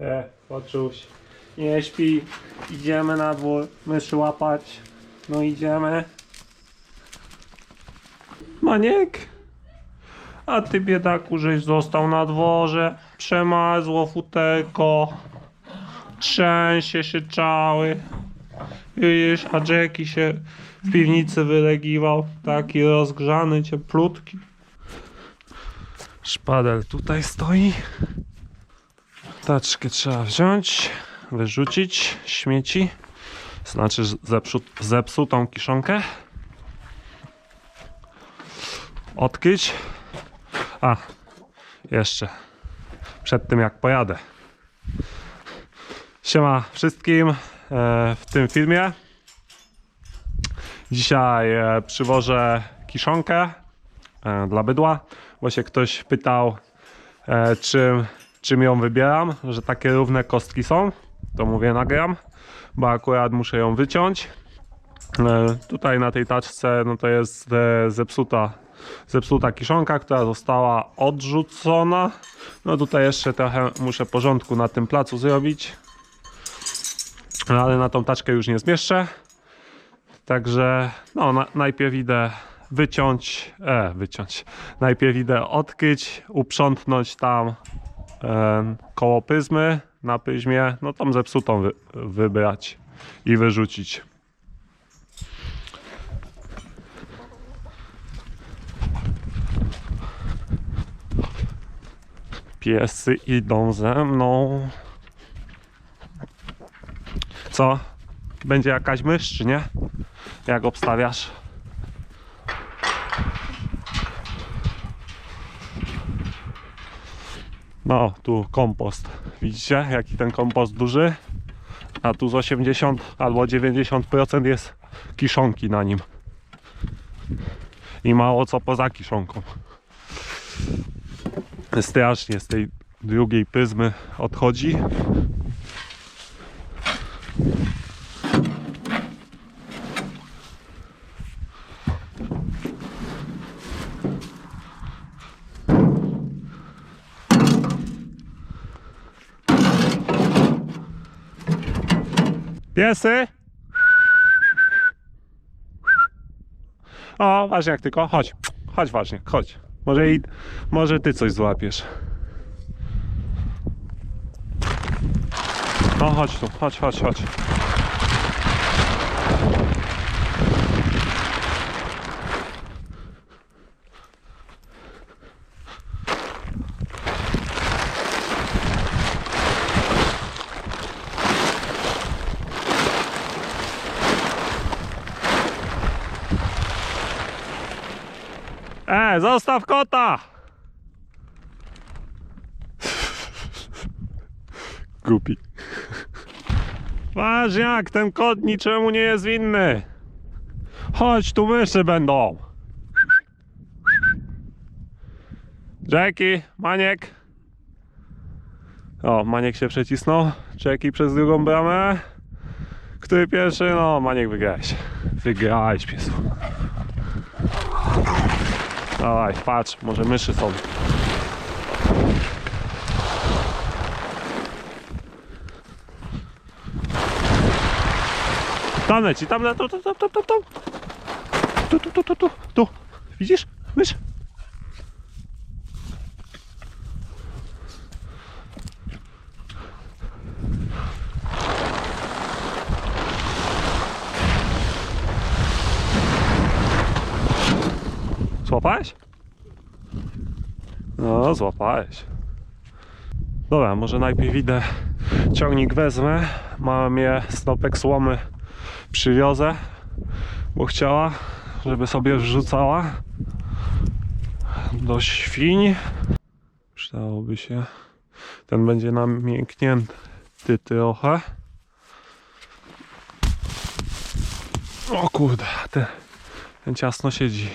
E, poczuć. Nie śpi. Idziemy na dwór. Myszy łapać. No idziemy. Maniek? A ty biedaku, żeś został na dworze. Przemarzło futerko. Trzęsie się cały. Widzisz, a Jackie się w piwnicy wylegiwał. Taki rozgrzany, cieplutki. Szpadel tutaj stoi. Taczkę trzeba wziąć, wyrzucić śmieci. Znaczy zepsu, zepsutą kiszonkę. Odkryć. A, jeszcze. Przed tym jak pojadę. Siema wszystkim e, w tym filmie. Dzisiaj e, przywożę kiszonkę e, dla bydła, bo się ktoś pytał czym, czym ją wybieram, że takie równe kostki są. To mówię nagram, bo akurat muszę ją wyciąć. E, tutaj na tej taczce no to jest e, zepsuta, zepsuta kiszonka, która została odrzucona. No tutaj jeszcze trochę muszę porządku na tym placu zrobić. Ale na tą taczkę już nie zmieszczę. Także no na, najpierw idę wyciąć, e, wyciąć. Najpierw idę odkryć, uprzątnąć tam koło pyzmy na pyzmie, no tam zepsutą wy, wybrać i wyrzucić. Piesy idą ze mną. Co? Będzie jakaś mysz, czy nie? Jak obstawiasz? No, tu kompost. Widzicie, jaki ten kompost duży? A tu z 80 albo 90% jest kiszonki na nim. I mało co poza kiszonką. Strasznie z tej drugiej pyzmy odchodzi. Piesy? O, ważniak tylko, chodź. Chodź ważniak, chodź. Może, i, może ty coś złapiesz. No chodź tu, chodź, chodź, chodź. E, zostaw kota! Głupi. Ważniak, ten kot niczemu nie jest winny. Chodź, tu myszy będą. Jackie, Maniek. O, Maniek się przecisnął. Jackie przez drugą bramę. Który pierwszy? No, Maniek wygrałeś. Wygrałeś, piesu. Dawaj, patrz, może myszy są. Tam leci, tam tu, tu, tu, tu, tu, tu. Tu, tu, tu, tu, tu, tu. Widzisz? Mysz? Złapałeś? No, złapałeś. Dobra, może najpierw idę ciągnik wezmę. Mam je snopek słomy przywiozę, bo chciała, żeby sobie wrzucała do świń. Przydałoby się. Ten będzie namięknięty trochę. O kurde, ten, ten ciasno siedzi.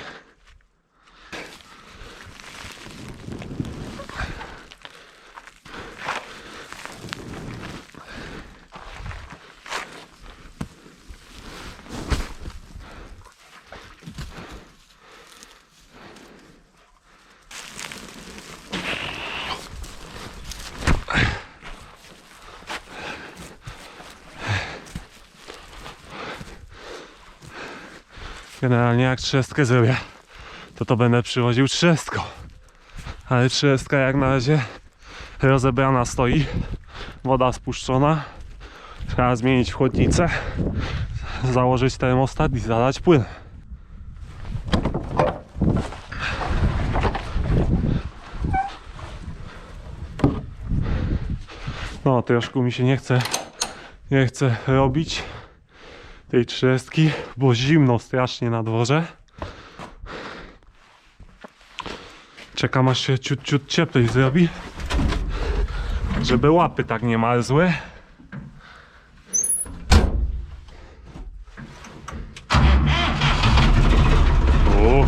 Generalnie jak trzestkę zrobię, to to będę przywoził trzestką. Ale trzestka jak na razie rozebrana stoi, woda spuszczona. Trzeba zmienić chłodnicę, założyć termostat i zalać płyn. No, troszkę mi się nie chce, nie chce robić tej trzestki, bo zimno strasznie na dworze. Czekam aż się ciut, ciut cieplej zrobi, żeby łapy tak nie marzły. O.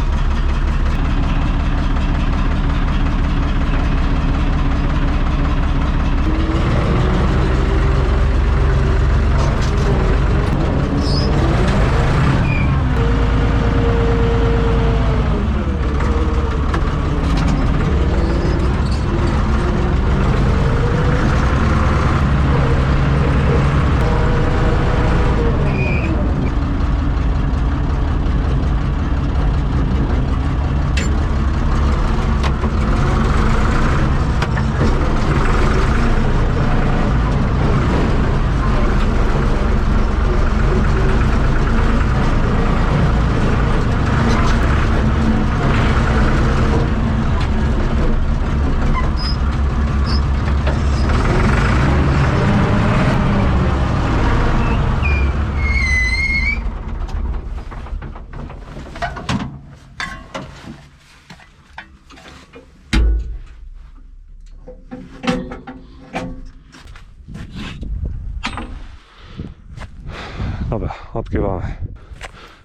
Dobra, odkrywamy.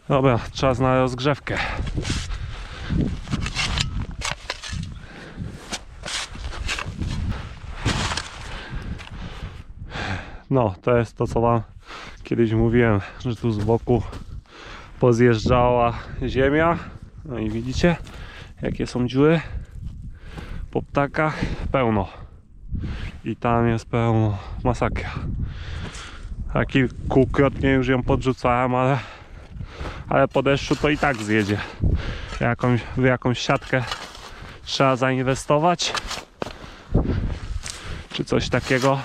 Dobra, czas na rozgrzewkę. No, to jest to, co Wam kiedyś mówiłem, że tu z boku pozjeżdżała ziemia. No i widzicie, jakie są dziury po ptakach. Pełno. I tam jest pełno masakra. A kilkukrotnie już ją podrzucałem, ale, ale po deszczu to i tak zjedzie. Jakąś, w jakąś siatkę trzeba zainwestować. Czy coś takiego,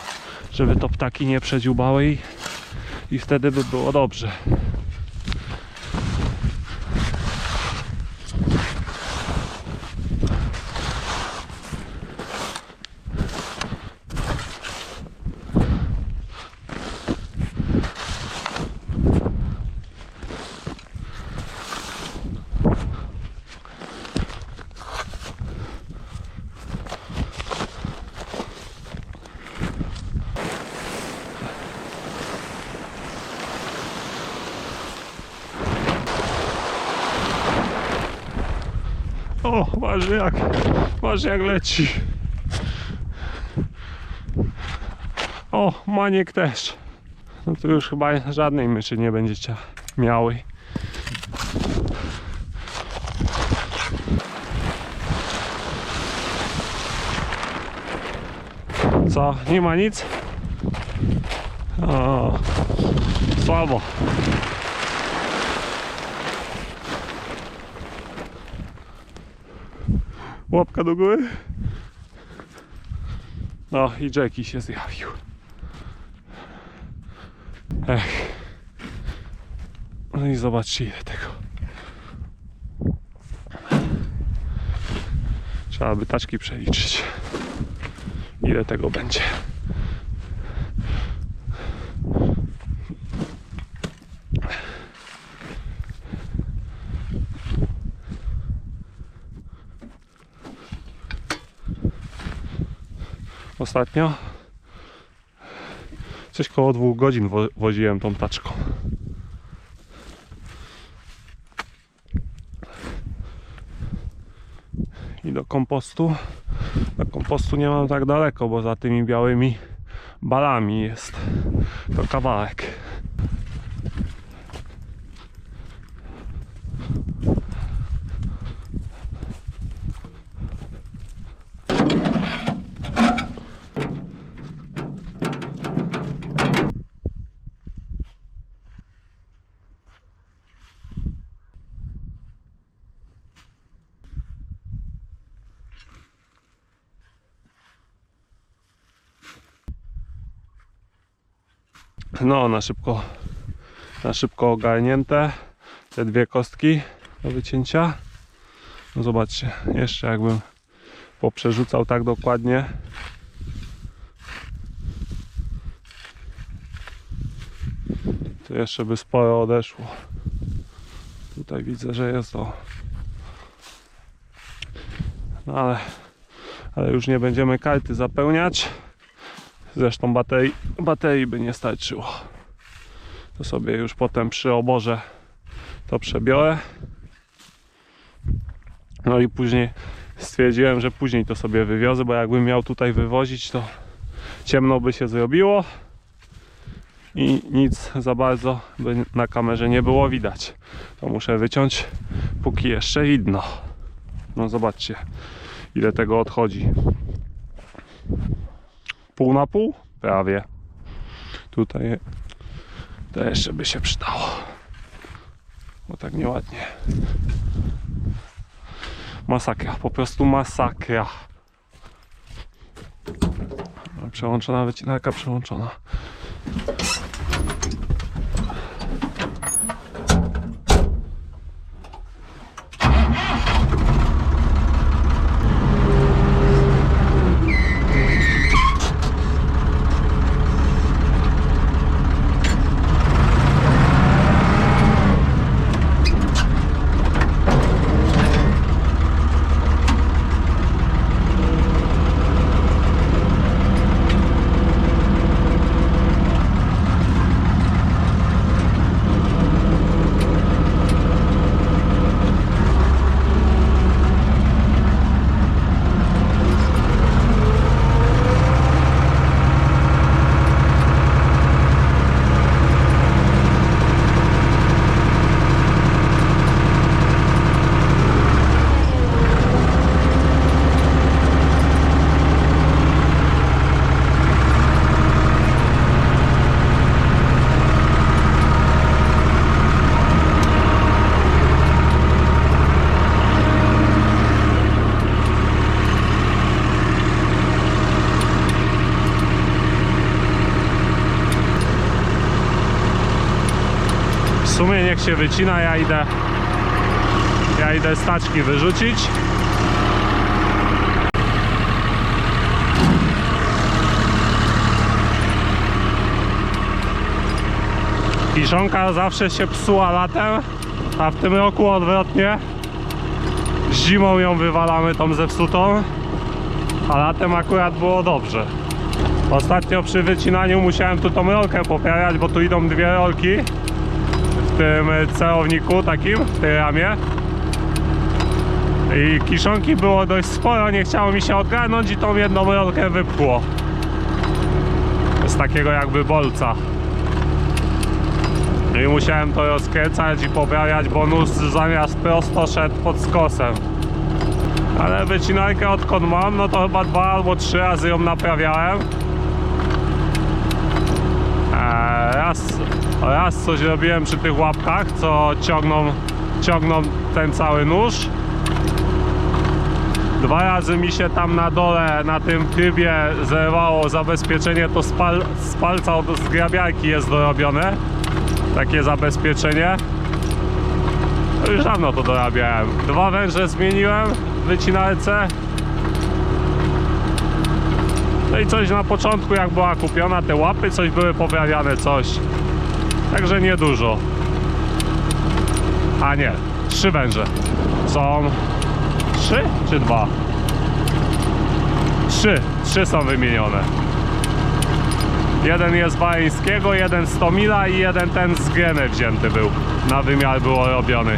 żeby to ptaki nie przedziubały i, i wtedy by było dobrze. O, masz jak, masz jak leci. O, maniek też. No to już chyba żadnej myszy nie będziecie miały. Co, nie ma nic? O, słabo. Łapka do góry. No i Jackie się zjawił. Ech. No i zobaczcie ile tego. Trzeba by taczki przeliczyć. Ile tego będzie. Ostatnio. Coś koło dwóch godzin wo woziłem tą taczką. I do kompostu. Do kompostu nie mam tak daleko, bo za tymi białymi balami jest to kawałek. No, na szybko, na szybko ogarnięte te dwie kostki do wycięcia. No zobaczcie, jeszcze jakbym poprzerzucał tak dokładnie. To jeszcze by sporo odeszło. Tutaj widzę, że jest to. No ale, ale już nie będziemy karty zapełniać. Zresztą baterii, baterii by nie starczyło. To sobie już potem przy oborze to przebiorę. No i później stwierdziłem, że później to sobie wywiozę, bo jakbym miał tutaj wywozić, to ciemno by się zrobiło i nic za bardzo by na kamerze nie było widać. To muszę wyciąć, póki jeszcze widno. No zobaczcie, ile tego odchodzi. Pół na pół? Prawie. Tutaj to jeszcze by się przydało. Bo tak nieładnie. Masakra, po prostu masakra. Przełączona wycinarka, przełączona. W się wycina, ja idę ja idę staczki wyrzucić. Kiszonka zawsze się psuła latem, a w tym roku odwrotnie. Zimą ją wywalamy tą zepsutą, a latem akurat było dobrze. Ostatnio przy wycinaniu musiałem tu tą rolkę poprawiać, bo tu idą dwie rolki tym celowniku takim, w tej ramie. I kiszonki było dość sporo, nie chciało mi się odgarnąć i tą jedną rolkę wypchło. Z takiego jakby bolca. I musiałem to rozkręcać i poprawiać, bo nóż zamiast prosto szedł pod skosem. Ale wycinarkę odkąd mam, no to chyba dwa albo trzy razy ją naprawiałem. Eee, raz, raz coś robiłem przy tych łapkach, co ciągną, ciągną ten cały nóż. Dwa razy mi się tam na dole, na tym trybie zerwało zabezpieczenie, to z, pal, z palca od zgrabiarki jest dorobione. Takie zabezpieczenie. No już dawno to dorabiałem. Dwa węże zmieniłem w wycinarce. No i coś na początku jak była kupiona, te łapy coś były poprawiane, coś. Także niedużo. A nie, trzy węże. Są trzy czy dwa? Trzy, trzy są wymienione. Jeden jest Bajeńskiego, jeden z Tomila i jeden ten z Geny wzięty był. Na wymiar było robiony.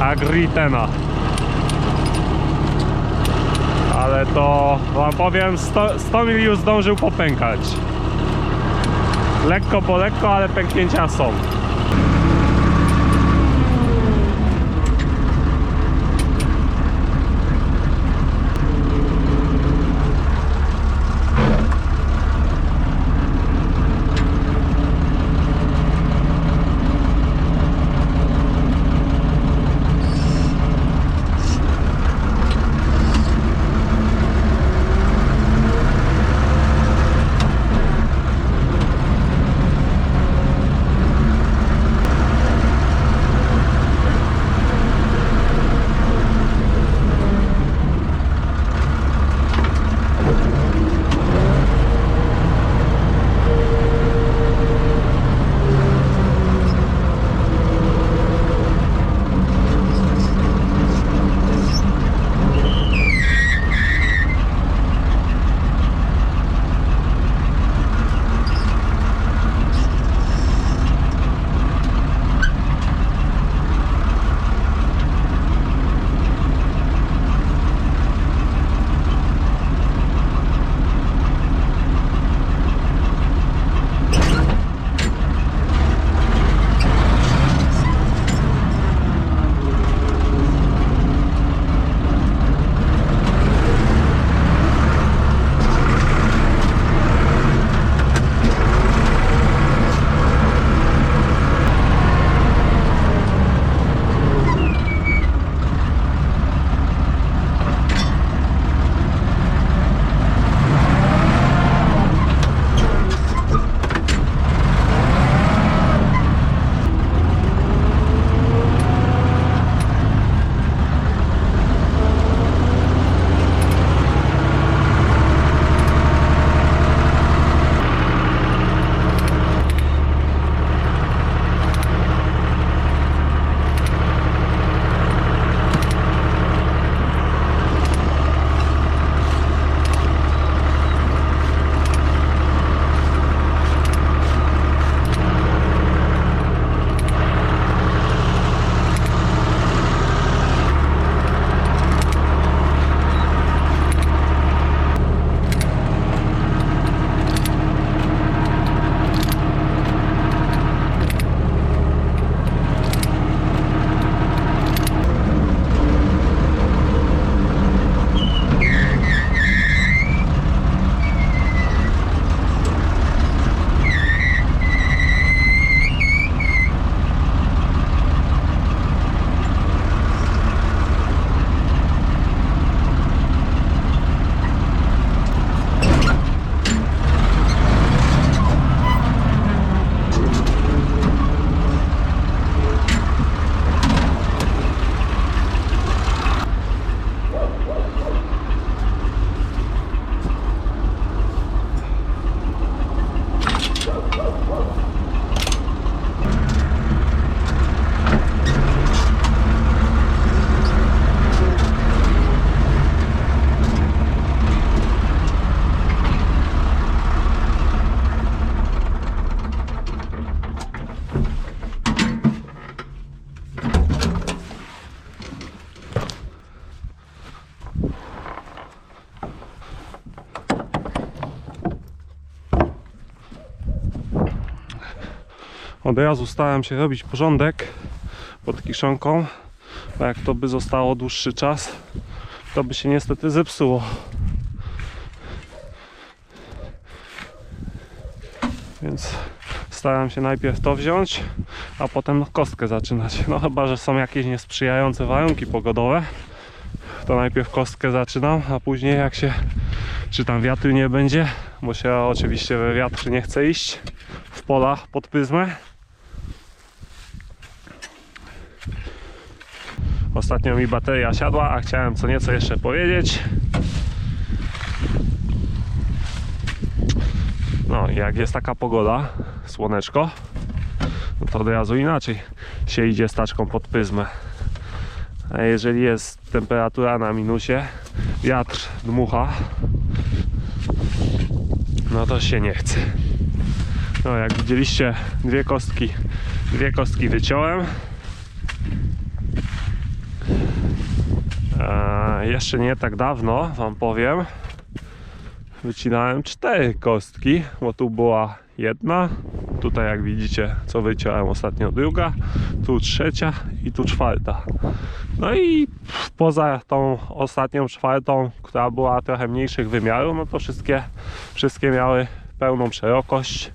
Agritena. Ale to wam powiem, 100, 100 mil już zdążył popękać. Lekko po lekko, ale pęknięcia są. Od razu starałem się robić porządek pod kiszonką, bo jak to by zostało dłuższy czas, to by się niestety zepsuło. Więc staram się najpierw to wziąć, a potem kostkę zaczynać. No chyba, że są jakieś niesprzyjające warunki pogodowe, to najpierw kostkę zaczynam, a później jak się, czy tam wiatru nie będzie, bo się oczywiście we wiatr nie chce iść w polach pod pyzmę. Ostatnio mi bateria siadła, a chciałem co nieco jeszcze powiedzieć. No, jak jest taka pogoda, słoneczko, no to od razu inaczej się idzie z taczką pod pyzmę. A jeżeli jest temperatura na minusie, wiatr dmucha, no to się nie chce. No, jak widzieliście, dwie kostki, dwie kostki wyciąłem. Eee, jeszcze nie tak dawno, wam powiem, wycinałem cztery kostki, bo tu była jedna, tutaj jak widzicie, co wyciąłem ostatnio druga, tu trzecia i tu czwarta. No i poza tą ostatnią czwartą, która była trochę mniejszych wymiarów, no to wszystkie, wszystkie miały pełną szerokość,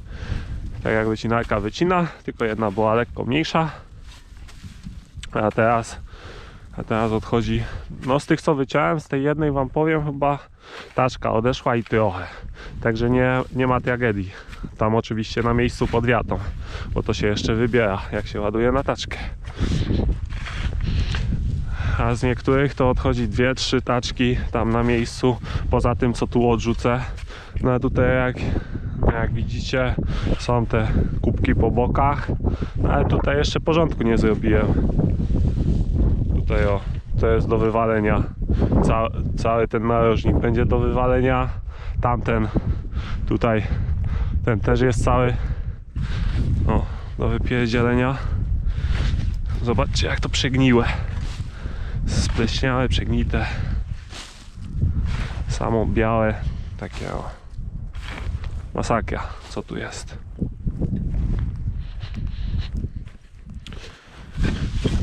tak jak wycinarka wycina, tylko jedna była lekko mniejsza. A teraz, a teraz odchodzi, no z tych co wyciąłem, z tej jednej wam powiem chyba taczka odeszła i trochę. Także nie, nie ma tragedii. Tam oczywiście na miejscu pod wiatą, bo to się jeszcze wybiera, jak się ładuje na taczkę. A z niektórych to odchodzi dwie, trzy taczki tam na miejscu, poza tym co tu odrzucę. No a tutaj jak, jak widzicie są te kubki po bokach, no ale tutaj jeszcze porządku nie zrobiłem. Tutaj o, to jest do wywalenia. Ca cały ten narożnik będzie do wywalenia. Tamten tutaj, ten też jest cały o, do wypierdzielenia. Zobaczcie jak to przegniłe. Spleśniałe, przegnite. Samo białe, takie o. Masakra, co tu jest.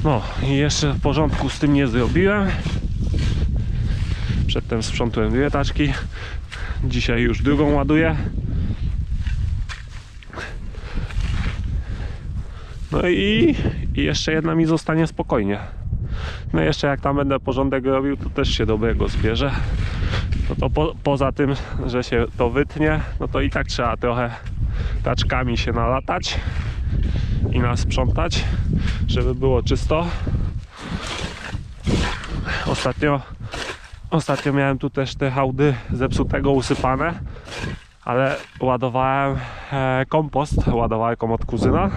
No i jeszcze w porządku z tym nie zrobiłem. Przedtem sprzątłem dwie taczki. Dzisiaj już drugą ładuję. No i, i jeszcze jedna mi zostanie spokojnie. No jeszcze jak tam będę porządek robił, to też się dobrego zbierze. No to po, poza tym, że się to wytnie, no to i tak trzeba trochę taczkami się nalatać i nasprzątać, żeby było czysto. Ostatnio, ostatnio miałem tu też te hałdy zepsutego usypane, ale ładowałem e, kompost, ładowarką od kuzyna,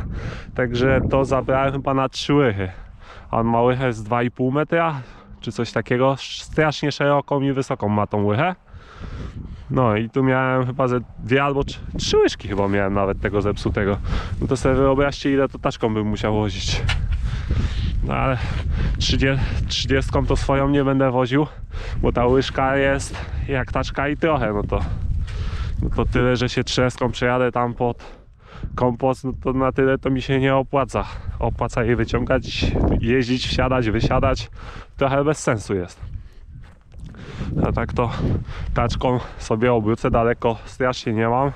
także to zabrałem chyba na trzy łychy. A on ma łychę z 2,5 metra, czy coś takiego, strasznie szeroką i wysoką ma tą łychę. No i tu miałem chyba ze dwie albo trz- trzy łyżki chyba miałem nawet tego zepsutego. No to sobie wyobraźcie ile to taczką bym musiał wozić. No ale 30, 30 to swoją nie będę woził, bo ta łyżka jest jak taczka i trochę, no to, no to tyle, że się trzeską przejadę tam pod kompost, no to na tyle to mi się nie opłaca. Opłaca jej wyciągać, jeździć, wsiadać, wysiadać. Trochę bez sensu jest. A tak to taczką sobie obrócę daleko strasznie nie mam.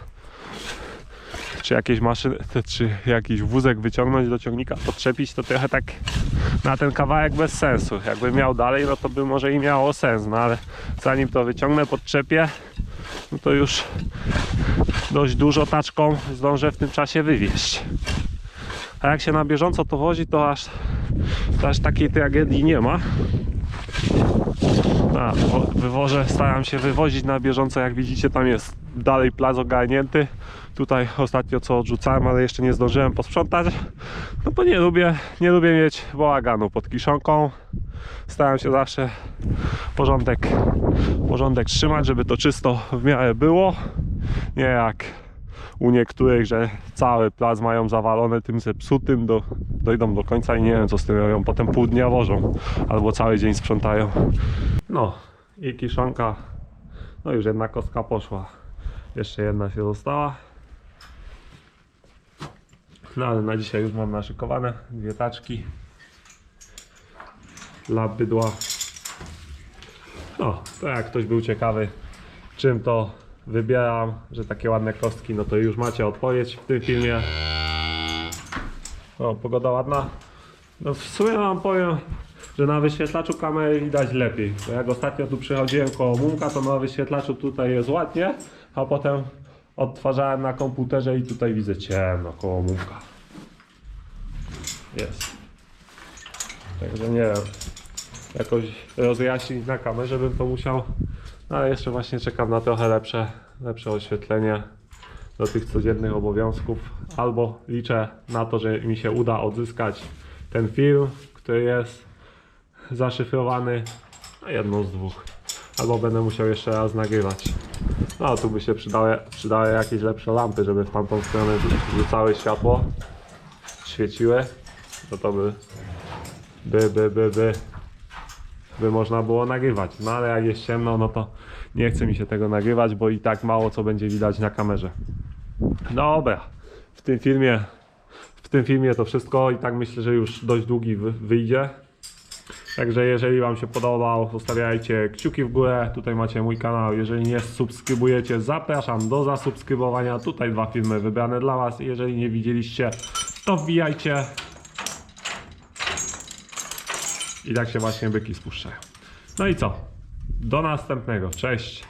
Czy jakieś maszyny, czy jakiś wózek wyciągnąć do ciągnika, podczepić, to trochę tak na ten kawałek bez sensu. Jakbym miał dalej, no to by może i miało sens, no ale zanim to wyciągnę, podczepię, no to już dość dużo taczką zdążę w tym czasie wywieźć. A jak się na bieżąco to wozi, to aż, to aż takiej tragedii nie ma. A, wo- wywożę, staram się wywozić na bieżąco, jak widzicie tam jest dalej plac ogarnięty. Tutaj ostatnio co odrzucałem, ale jeszcze nie zdążyłem posprzątać. No bo nie lubię, nie lubię mieć bałaganu pod kiszonką. Staram się zawsze porządek, porządek trzymać, żeby to czysto w miarę było. Nie jak u niektórych, że cały plac mają zawalone tym zepsutym, do, dojdą do końca i nie wiem co z tym robią. Potem pół dnia wożą albo cały dzień sprzątają. No i kiszonka, no już jedna kostka poszła. Jeszcze jedna się została. No ale na dzisiaj już mam naszykowane dwie taczki dla bydła. No, to jak ktoś był ciekawy, czym to wybieram, że takie ładne kostki, no to już macie odpowiedź w tym filmie. O, pogoda ładna. No w sumie wam powiem, że na wyświetlaczu kamery widać lepiej. Bo jak ostatnio tu przychodziłem koło Mumka, to na wyświetlaczu tutaj jest ładnie, a potem odtwarzałem na komputerze i tutaj widzę ciemno koło Mumka. Jest. Także nie wiem. Jakoś rozjaśnić na kamerze bym to musiał. No, ale jeszcze właśnie czekam na trochę lepsze, lepsze oświetlenie do tych codziennych obowiązków. Albo liczę na to, że mi się uda odzyskać ten film, który jest zaszyfrowany. No jedną z dwóch. Albo będę musiał jeszcze raz nagrywać. No tu by się przydały, przydały jakieś lepsze lampy, żeby w tamtą stronę rzucały światło. Świeciły. No to by, by, by, by, by, by można było nagrywać. No ale jak jest ciemno, no to nie chce mi się tego nagrywać, bo i tak mało co będzie widać na kamerze. Dobra, w tym filmie, w tym filmie to wszystko i tak myślę, że już dość długi wy- wyjdzie. Także jeżeli Wam się podobał, zostawiajcie kciuki w górę. Tutaj macie mój kanał. Jeżeli nie subskrybujecie, zapraszam do zasubskrybowania. Tutaj dwa filmy wybrane dla Was. Jeżeli nie widzieliście, to wbijajcie. I tak się właśnie byki spuszczają. No i co? Do następnego. Cześć.